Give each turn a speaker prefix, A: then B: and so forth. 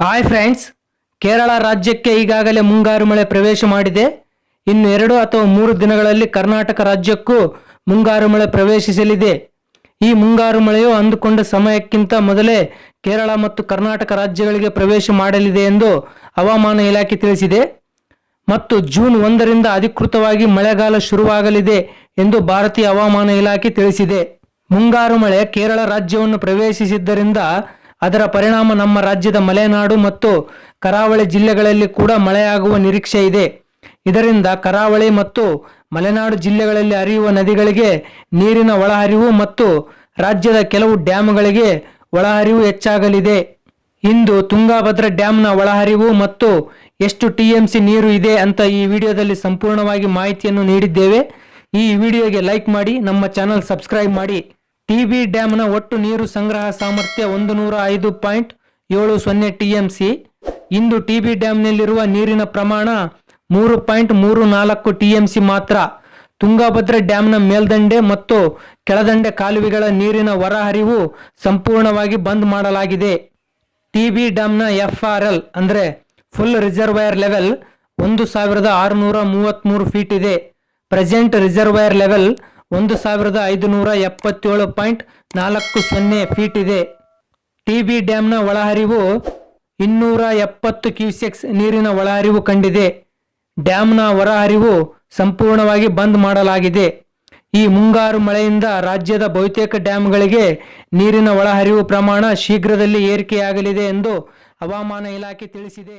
A: Hi friends Kerala ರಾಜ್ಯಕ್ಕೆ ಈಗಾಗಲೇ ಮುಂಗಾರು ಮಳೆ ಪ್ರವೇಶ ಮಾಡಿದೆ. ಇನ್ನು ಎರಡು ಅಥವಾ ಮೂರು ದಿನಗಳಲ್ಲಿ ಕರ್ನಾಟಕ ರಾಜ್ಯಕ್ಕೂ ಮುಂಗಾರು ಮಳೆ ಪ್ರವೇಶಿಸಲಿದೆ. ಈ ಮುಂಗಾರು ಮಳೆಯು ಅಂದುಕೊಂಡ ಸಮಯಕ್ಕಿಂತ ಮೊದಲೇ ಕೇರಳ ಮತ್ತು ಕರ್ನಾಟಕ ರಾಜ್ಯಗಳಿಗೆ ಪ್ರವೇಶ ಮಾಡಲಿದೆ ಎಂದು ಹವಾಮಾನ ಇಲಾಖೆ ತಿಳಿಸಿದೆ. ಮತ್ತು ಜೂನ್ ಒಂದರಿಂದ ಅಧಿಕೃತವಾಗಿ ಮಳೆಗಾಲ ಶುರುವಾಗಲಿದೆ ಎಂದು ಭಾರತೀಯ ಹವಾಮಾನ ಇಲಾಖೆ ತಿಳಿಸಿದೆ. ಮುಂಗಾರು ಮಳೆ ಕೇರಳ ರಾಜ್ಯವನ್ನು ಪ್ರವೇಶಿಸಿದ್ದರಿಂದ ಅದರ ಪರಿಣಾಮ ನಮ್ಮ ರಾಜ್ಯದ ಮಲೆನಾಡು ಮತ್ತು ಕರಾವಳಿ ಜಿಲ್ಲೆಗಳಲ್ಲಿ ಕೂಡ ಮಳೆಯಾಗುವ ನಿರೀಕ್ಷೆ ಇದೆ. ಇದರಿಂದ ಕರಾವಳಿ ಮತ್ತು ಮಲೆನಾಡು ಜಿಲ್ಲೆಗಳಲ್ಲಿ ಹರಿಯುವ ನದಿಗಳಿಗೆ ನೀರಿನ ಒಳಹರಿವು ಮತ್ತು ರಾಜ್ಯದ ಕೆಲವು ಡ್ಯಾಮ್ಗಳಿಗೆ ಒಳಹರಿವು ಹೆಚ್ಚಾಗಲಿದೆ. ಇಂದು ತುಂಗಾಭದ್ರ ಡ್ಯಾಮ್ನ ಒಳಹರಿವು ಮತ್ತು ಎಷ್ಟು ಟಿಎಂಸಿ ನೀರು ಇದೆ ಅಂತ ಈ ವಿಡಿಯೋದಲ್ಲಿ ಸಂಪೂರ್ಣವಾಗಿ ಮಾಹಿತಿಯನ್ನು ನೀಡಿದ್ದೇವೆ. ಈ ವಿಡಿಯೋಗೆ ಲೈಕ್ ಮಾಡಿ, ನಮ್ಮ ಚಾನಲ್ ಸಬ್ಸ್ಕ್ರೈಬ್ ಮಾಡಿ. ಟಿಬಿ ಡ್ಯಾಮ್ನ ಒಟ್ಟು ನೀರು ಸಂಗ್ರಹ ಸಾಮರ್ಥ್ಯ ಒಂದು ನೂರ ಐದು ಪಾಯಿಂಟ್ ಏಳು ಸೊನ್ನೆ ಟಿಎಂಸಿ. ಇಂದು ಟಿಬಿ ಡ್ಯಾಮ್ನಲ್ಲಿರುವ ನೀರಿನ ಪ್ರಮಾಣ ಮೂರು ಪಾಯಿಂಟ್ ಮೂರು ನಾಲ್ಕು ಟಿಎಂಸಿ ಮಾತ್ರ. ತುಂಗಭದ್ರ ಡ್ಯಾಮ್ನ ಮೇಲ್ದಂಡೆ ಮತ್ತು ಕೆಳದಂಡೆ ಕಾಲುವೆಗಳ ನೀರಿನ ಹೊರಹರಿವು ಸಂಪೂರ್ಣವಾಗಿ ಬಂದ್ ಮಾಡಲಾಗಿದೆ. ಟಿಬಿ ಡ್ಯಾಮ್ನ ಎಫ್ ಆರ್ ಎಲ್ ಅಂದರೆ ಫುಲ್ ರಿಸರ್ವೈರ್ ಲೆವೆಲ್ ಒಂದು ಸಾವಿರದ ಆರುನೂರ ಮೂವತ್ತ್ಮೂರು ಫೀಟ್ ಇದೆ. ಪ್ರೆಸೆಂಟ್ ರಿಸರ್ವೈರ್ ಲೆವೆಲ್ ಒಂದು ಸಾವಿರದ ಐದುನೂರ ಎಪ್ಪತ್ತೇಳು ಪಾಯಿಂಟ್ ನಾಲ್ಕು ಸೊನ್ನೆ ಫೀಟ್ ಇದೆ. ಟಿ ಬಿ ಡ್ಯಾಮ್ನ ಒಳಹರಿವು ಇನ್ನೂರ ಎಪ್ಪತ್ತು ಕ್ಯೂಸೆಕ್ಸ್ ನೀರಿನ ಒಳಹರಿವು ಕಂಡಿದೆ. ಡ್ಯಾಮ್ನ ಹೊರಹರಿವು ಸಂಪೂರ್ಣವಾಗಿ ಬಂದ್ ಮಾಡಲಾಗಿದೆ. ಈ ಮುಂಗಾರು ಮಳೆಯಿಂದ ರಾಜ್ಯದ ಬಹುತೇಕ ಡ್ಯಾಮ್ಗಳಿಗೆ ನೀರಿನ ಒಳಹರಿವು ಪ್ರಮಾಣ ಶೀಘ್ರದಲ್ಲಿ ಏರಿಕೆಯಾಗಲಿದೆ ಎಂದು ಹವಾಮಾನ ಇಲಾಖೆ ತಿಳಿಸಿದೆ.